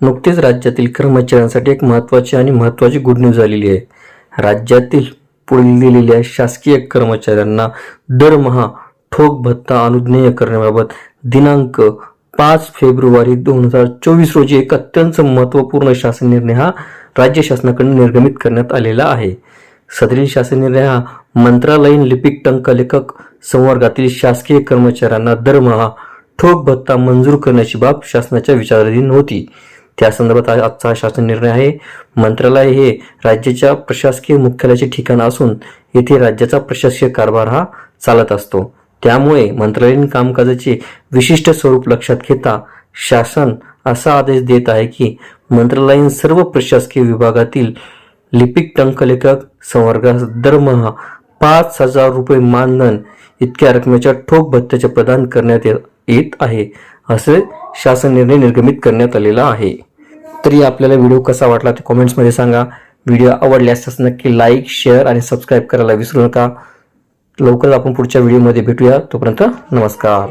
नुकतेच राज्यातील कर्मचाऱ्यांसाठी एक महत्त्वाची आणि महत्त्वाची गुड न्यूज आलेली आहे. राज्यातील पुढील दिलेल्या शासकीय कर्मचाऱ्यांना दरमहा ठोक भत्ता अनुज्ञेय करण्याबाबत दिनांक पाच फेब्रुवारी दोन हजार चोवीस रोजी एक अत्यंत महत्त्वपूर्ण शासन निर्णय हा राज्य शासनाकडून निर्गमित करण्यात आलेला आहे. सदरील शासन निर्णय हा मंत्रालयीन लिपिक टंकलेखक संवर्गातील शासकीय कर्मचाऱ्यांना दरमहा ठोक भत्ता मंजूर करण्याची बाब शासनाच्या विचाराधीन होती. त्या संदर्भात आजचा शासन निर्णय आहे. मंत्रालय हे राज्याच्या प्रशासकीय मुख्यालयाचे ठिकाण असून येथे राज्याचा प्रशासकीय कारभार हा चालत असतो. त्यामुळे मंत्रालयीन कामकाजाचे विशिष्ट स्वरूप लक्षात घेता शासन असा आदेश देत आहे की मंत्रालयीन सर्व प्रशासकीय विभागातील लिपिक टंकलेखक संवर्गास दरमहा पाच हजार रुपये मानधन इतक्या रकमेच्या ठोक भत्त्याचे प्रदान करण्यात येत आहे. असे शासन निर्णय निर्गमित करण्यात आलेला आहे. तरी आपल्याला व्हिडिओ कसा वाटला ते कमेंट्समध्ये सांगा. व्हिडिओ आवडल्यास नक्की लाईक शेअर आणि सबस्क्राईब करायला विसरू नका. लवकरच आपण पुढच्या व्हिडिओमध्ये भेटूया. तोपर्यंत नमस्कार.